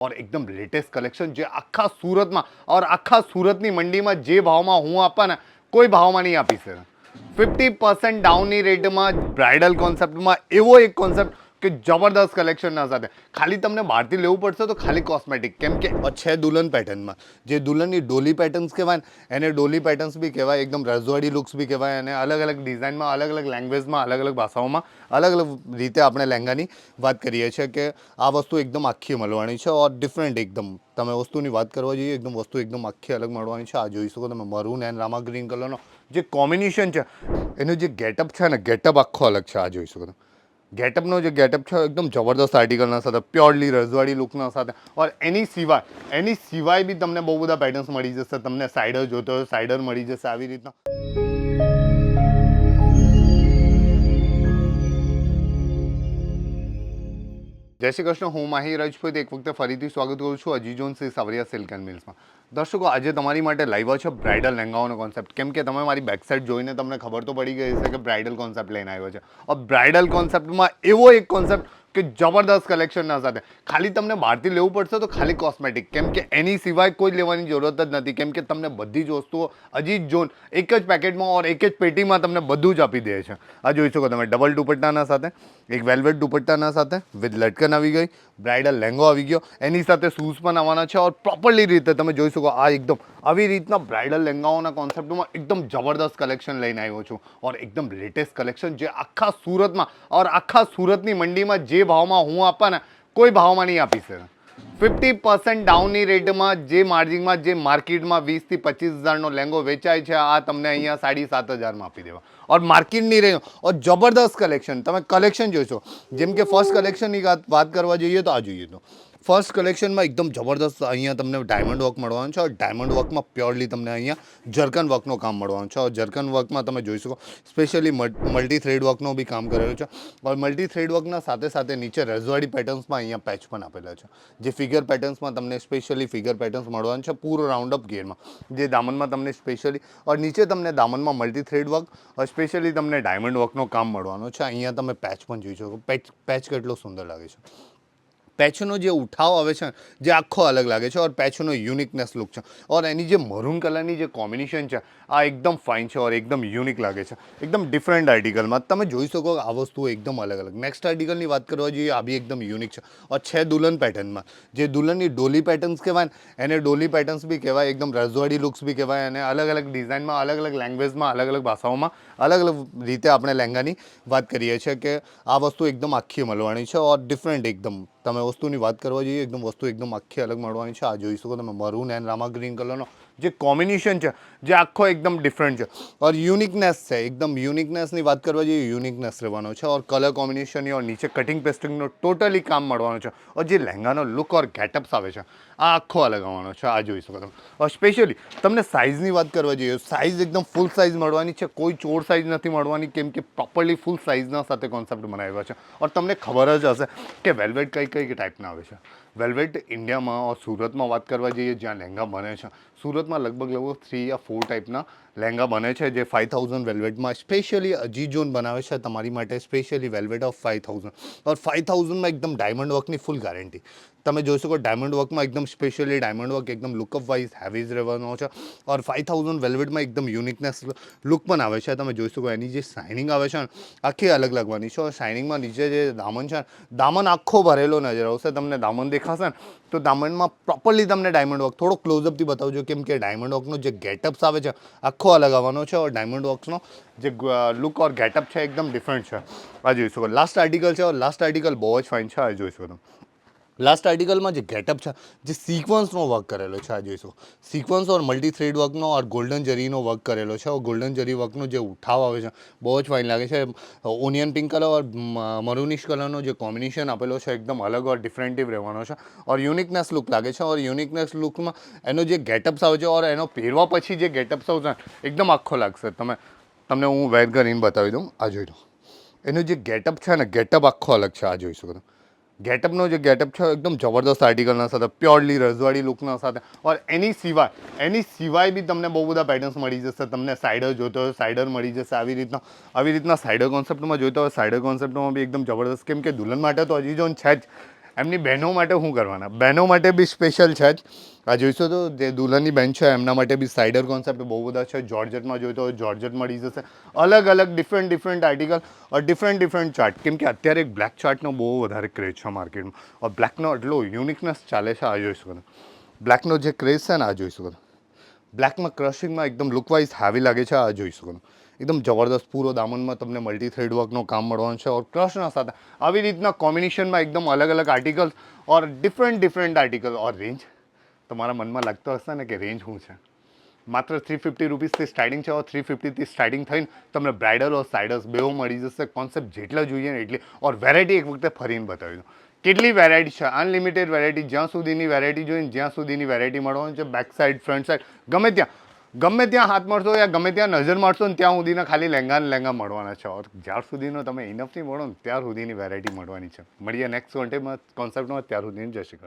ઓર એકદમ latest collection જે આખા સુરતમાં ઓર આખા સુરતની મંડીમાં જે ભાવમાં હું આપવાના, કોઈ ભાવમાં નહીં આપી શકે ફિફ્ટી પર્સન્ટ ડાઉનની રેટમાં બ્રાઇડલ કોન્સેપ્ટમાં એવો એક કોન્સેપ્ટ કે જબરદસ્ત કલેક્શનના સાથે. ખાલી તમને બહારથી લેવું પડશે તો ખાલી કોસ્મેટિક કેમ કે છે દુલ્હન પેટર્નમાં જે દુલ્હનની ડોલી પેટર્ન્સ કહેવાય એને ડોલી પેટર્ન્સ બી કહેવાય, એકદમ રજવાડી લુક્સ બી કહેવાય, અને અલગ અલગ ડિઝાઇનમાં અલગ અલગ લેંગ્વેજમાં અલગ અલગ ભાષાઓમાં, અલગ અલગ રીતે આપણે લહેંગાની વાત કરીએ છીએ કે આ વસ્તુ એકદમ આખી મળવાની છે ઓર ડિફરન્ટ એકદમ. તમે વસ્તુની વાત કરવા જોઈએ, એકદમ વસ્તુ એકદમ આખી અલગ મળવાની છે. આ જોઈ શકો તમે મરૂન એન્ડ રામા ગ્રીન કલરનો જે કોમ્બિનેશન છે, એનું જે ગેટઅપ છે ને ગેટઅપ આખો અલગ છે. આ જોઈ શકો તમે. ગેટઅપનો જે ગેટઅપ છે, એકદમ જબરદસ્ત આર્ટિકલના સાથે પ્યોરલી રજવાડી લુકના સાથે. ઓર એની સિવાય એની સિવાય બી તમને બહુ બધા પેટર્ન્સ મળી જશે. તમને સાઇડર જોતો હોય સાઇડર મળી જશે આવી રીતના. જય શ્રી કૃષ્ણ, હું માહી રાજપૂત. એક વખતે ફરીથી સ્વાગત કરું છું અજીજોન સિંહ સાવરિયા સિલ્ક એન્ડ મિલ્સમાં દર્શકો, આજે તમારી માટે લાવ્યો છે બ્રાઇડલ લહેંગાઓનો કોન્સેપ્ટ કેમ કે તમે મારી બેકસાઇડ જોઈને તમને ખબર તો પડી ગઈ છે કે બ્રાઇડલ કોન્સેપ્ટ લઈને આવ્યો છે. બ્રાઇડલ કોન્સેપ્ટમાં એવો એક કોન્સેપ્ટ કે જબરદસ્ત કલેક્શનના સાથે. ખાલી તમને બહારથી લેવું પડશે તો ખાલી કોસ્મેટિક કેમ કે એની સિવાય કોઈ જ લેવાની જરૂરત જ નથી. કેમ કે તમને બધી જ વસ્તુઓ અજીત જોન એક જ પેકેટમાં ઓર એક જ પેટીમાં તમને બધું જ આપી દે છે. આ જોઈ શકો તમે ડબલ દુપટ્ટાના સાથે, એક વેલ્વેટ દુપટ્ટાના સાથે વિથ લટકન આવી ગઈ બ્રાઇડલ લહેંગો આવી ગયો. એની સાથે શૂઝ પણ આવવાના છે ઓર પ્રોપરલી રીતે તમે જોઈ શકો આ એકદમ આવી રીતના બ્રાઇડલ લહેંગાઓના કોન્સેપ્ટમાં એકદમ જબરદસ્ત કલેક્શન લઈને આવ્યો છું. ઓર એકદમ લેટેસ્ટ કલેક્શન જે આખા સુરતમાં, ઓર આખા સુરતની મંડીમાં જે ભાવમાં હું આપવાના, કોઈ ભાવમાં નહીં આપી શકે. ફિફ્ટી પર્સન્ટ ડાઉનની રેટમાં જે માર્જિનમાં જે માર્કેટમાં વીસથી પચીસ હજારનો લેંગો વેચાય છે, આ તમને અહીંયા સાડી સાત હજારમાં આપી દેવા. ઓર માર્કેટની રેન્જ ઓર જબરદસ્ત કલેક્શન તમે કલેક્શન જોશો. જેમ કે ફર્સ્ટ કલેક્શનની વાત કરવા જોઈએ તો આ જોઈએ તો. ફર્સ્ટ કલેક્શનમાં એકદમ જબરદસ્ત અહીંયા તમને ડાયમંડ વર્ક મળવાનું છે ડાયમંડ વર્કમાં પ્યોરલી તમને અહીંયા જર્કન વર્કનું કામ મળવાનું છે. જર્કન વર્કમાં તમે જોઈ શકો સ્પેશિયલી મલ્ટી થ્રેડ વર્કનો બી કામ કરેલું છે. પણ મલ્ટી થ્રેડ વર્કના સાથે સાથે નીચે રજવાડી પેટર્ન્સમાં અહીંયા પેચ પણ આપેલા છે. જે ફિગર પેટર્ન્સમાં તમને સ્પેશિયલી ફિગર પેટર્ન્સ મળવાનું છે પૂરો રાઉન્ડ અપ ગેરમાં જે દામનમાં તમને સ્પેશિયલી ઓર નીચે તમને દામનમાં મલ્ટી થ્રેડ વર્ક સ્પેશિયલી તમને ડાયમંડ વર્કનો કામ મળવાનું છે. અહીંયા તમે પેચ પણ જોઈ શકો. પેચ પેચ કેટલો સુંદર લાગે છે. પેચનો જે ઉઠાવ આવે છે જે આખો અલગ લાગે છે ઓર પેચનો યુનિકનેસ લુક છે. ઓર એની જે મરૂન કલરની જે કોમ્બિનેશન છે, આ એકદમ ફાઇન છે ઓર એકદમ યુનિક લાગે છે. એકદમ ડિફરન્ટ આર્ટિકલમાં તમે જોઈ શકો આ વસ્તુ એકદમ અલગ અલગ. નેક્સ્ટ આર્ટિકલની વાત કરવા જોઈએ, આ બી એકદમ યુનિક છે. ઓર છે દુલ્હન પેટર્નમાં જે દુલ્હનની ડોલી પેટર્ન્સ કહેવાય ને, એને ડોલી પેટર્ન્સ બી કહેવાય, એકદમ રજવાડી લુક્સ બી કહેવાય, અને અલગ અલગ ડિઝાઇનમાં અલગ અલગ લેંગ્વેજમાં અલગ અલગ ભાષાઓમાં, અલગ અલગ રીતે આપણે લહેંગાની વાત કરીએ છીએ કે આ વસ્તુ એકદમ આખી મળવાની છે, ઓર ડિફરન્ટ એકદમ. તમે વસ્તુની વાત કરવા જઈએ, એકદમ વસ્તુ એકદમ આખી અલગ મળવાની છે. આ જોઈ શકો તમે, મરૂન એન્ડ રામા ગ્રીન કલરનો જે કોમ્બિનેશન છે, જે આખો એકદમ ડિફરન્ટ છે. ઓર યુનિકનેસ છે, એકદમ યુનિકનેસની વાત કરવા જઈએ યુનિકનેસ રહેવાનો છે. ઓર કલર કોમ્બિનેશનની ઓર નીચે કટિંગ પેસ્ટિંગનો ટોટલી કામ મળવાનો છે. ઓર જે લહેંગાનો લુક ઓર ગેટઅપ્સ આવે છે, આ આખો અલગ આવવાનો છે. આ જોઈ શકો તમે. સ્પેશિયલી તમને સાઇઝની વાત કરવા જઈએ સાઇઝ એકદમ ફૂલ સાઇઝ મળવાની છે. કોઈ ચોર સાઇઝ નથી મળવાની, કેમ કે પ્રોપરલી ફૂલ સાઇઝના સાથે કોન્સેપ્ટ બનાવ્યા છે. ઓર તમને ખબર જ હશે કે વેલ્વેટ કઈ કઈ ટાઈપના આવે છે. વેલ્વેટ ઇન્ડિયામાં ઓર સુરતમાં વાત કરવા જઈએ, જ્યાં લહેંગા બને છે. સુરતમાં લગભગ લગભગ થ્રી યા ફોર ટાઈપના લહેંગા બને છે, જે ફાઇવ થાઉઝન્ડ વેલ્વેટમાં સ્પેશિયલી અજીજોન બનાવે છે, તમારી માટે specially velvet of five thousand or five થાઉઝન્ડમાં એકદમ ડાયમંડ વર્કની ફૂલ ગેરંટી તમે જોઈ શકો ડાયમંડ વર્કમાં એકદમ સ્પેશિયલી ડાયમંડ વર્ક એકદમ લુકઅપ વાઇઝ હેવીઝ રહેવાનો છે. ઓર ફાઇવ થાઉઝન્ડ વેલ્વેટમાં એકદમ યુનિકનેસ લુક પણ આવે છે. તમે જોઈ શકો એની જે શાઇનિંગ આવે છે આખી અલગ લાગવાની છે. શાઇનિંગમાં નીચે જે દામન છે દામન આખો ભરેલો નજર આવશે. તમને દામન દેખાશે ને, તો દામનમાં પ્રોપરલી તમને ડાયમંડ વર્ક થોડો ક્લોઝઅપથી બતાવજો કેમ કે ડાયમંડ વર્કનો જે ગેટઅપ્સ આવે છે, આખો અલગ આવવાનો છે. ઓર ડાયમંડ વર્ક્સનો જે લુક ઓર ગેટઅપ છે, એકદમ ડિફરન્ટ છે. આ જોઈ શકો. લાસ્ટ આર્ટિકલ છે લાસ્ટ આર્ટિકલ બહુ જ ફાઇન છે. આ જોઈ શકો તમે. લાસ્ટ આર્ટિકલમાં જે ગેટઅપ છે, જે સિક્વન્સનો વર્ક કરેલો છે, આ જોઈશું. સિક્વન્સ ઓર મલ્ટી થ્રેડ વર્કનો ઓર ગોલ્ડન જરીનો વર્ક કરેલો છે. ગોલ્ડન જરી વર્કનો જે ઉઠાવ આવે છે, બહુ જ ફાઇન લાગે છે. ઓનિયન પિંક કલર ઓર મરૂનિશ કલરનો જે કોમ્બિનેશન આપેલો છે, એકદમ અલગ ઓર ડિફરન્ટિવ રહેવાનો છે. ઓર યુનિકનેસ લુક લાગે છે. ઓર યુનિકનેસ લુકમાં એનો જે ગેટઅપ્સ આવે છે ઓર એનો પહેરવા પછી જે ગેટઅપ્સ આવશે એકદમ આખો લાગશે. તમે, તમને હું વેર કરીને બતાવી દઉં. આ જોઈ લો. એનો જે ગેટઅપ છે ને ગેટઅપ આખો અલગ છે. આ જોઈશું. તમે ગેટઅપનો જે ગેટઅપ છે, એકદમ જબરદસ્ત આર્ટિકલના સાથે પ્યોરલી રજવાડી લુકના સાથે. ઓર એની સિવાય એની સિવાય બી તમને બહુ બધા પેટર્ન્સ મળી જશે. તમને સાઇડર જોતો હોય સાઇડર મળી જશે આવી રીતના. આવી રીતના સાઇડર કોન્સેપ્ટમાં જોઈતો હોય સાઇડર કોન્સેપ્ટમાં બી એકદમ જબરદસ્ત. કેમ કે દુલ્હન માટે તો હજી જોન છે જ. એમની બહેનો માટે શું કરવાના. બહેનો માટે બી સ્પેશિયલ છે જ. આ જોઈશો તો, જે દુલ્હનની બેન છે, એમના માટે બી સાઇડર કોન્સેપ્ટ બહુ બધા છે. જોર્જેટમાં જોઈતો તો જોર્જેટ મળી જશે અલગ અલગ different different article different different chart કેમ કે અત્યારે બ્લેક ચાર્ટનો બહુ વધારે ક્રેઝ છે માર્કેટમાં બ્લેકનો એટલો યુનિકનેસ ચાલે છે, આ જોઈશું બ્લેકનો જે ક્રેઝ છે ને, આ જોઈશું બ્લેકમાં ક્રશિંગમાં એકદમ લુકવાઇઝ હાવી લાગે છે, આ જોઈશું. એકદમ જબરદસ્ત પૂરો દામનમાં તમને મલ્ટી થ્રેડ વર્કનું કામ મળવાનું છે ઓર ક્રશના સાથે આવી રીતના કોમ્બિનેશનમાં એકદમ અલગ અલગ આર્ટિકલ ઓર ડિફરન્ટ ડિફરન્ટ આર્ટિકલ ઓર રેન્જ તમારા મનમાં લાગતો હશે ને કે રેન્જ શું છે? માત્ર થ્રી ફિફ્ટી રૂપીઝથી સ્ટાર્ટિંગ છે થ્રી ફિફ્ટીથી સ્ટાર્ટિંગ થઈને તમને બ્રાઇડલ ઓર સાઇડર્સ બેવો મળી જશે. કોન્સેપ્ટ જેટલા જોઈએ ને એટલી. ઓર વેરાયટી એક વખતે ફરીને બતાવી દો કેટલી વેરાયટી છે? અનલિમિટેડ વેરાયટી જ્યાં સુધીની વેરાયટી જોઈને જ્યાં સુધીની વેરાયટી મળવાની છે. બેક સાઈડ ફ્રન્ટ સાઇડ ગમે ત્યાં. ગમે ત્યાં હાથ મળશો યા ગમે ત્યાં નજર મારશો ને ત્યાં સુધીના ખાલી લહેંગા ને લહેંગા મળવાના છે. જ્યાર સુધીનો તમે ઇનફથી મળો ને, ત્યાર સુધીની વેરાયટી મળવાની છે. મળીએ નેક્સ્ટ કોન્ટેમાં કોન્સેપ્ટમાં ત્યાર સુધીની જય શ્રી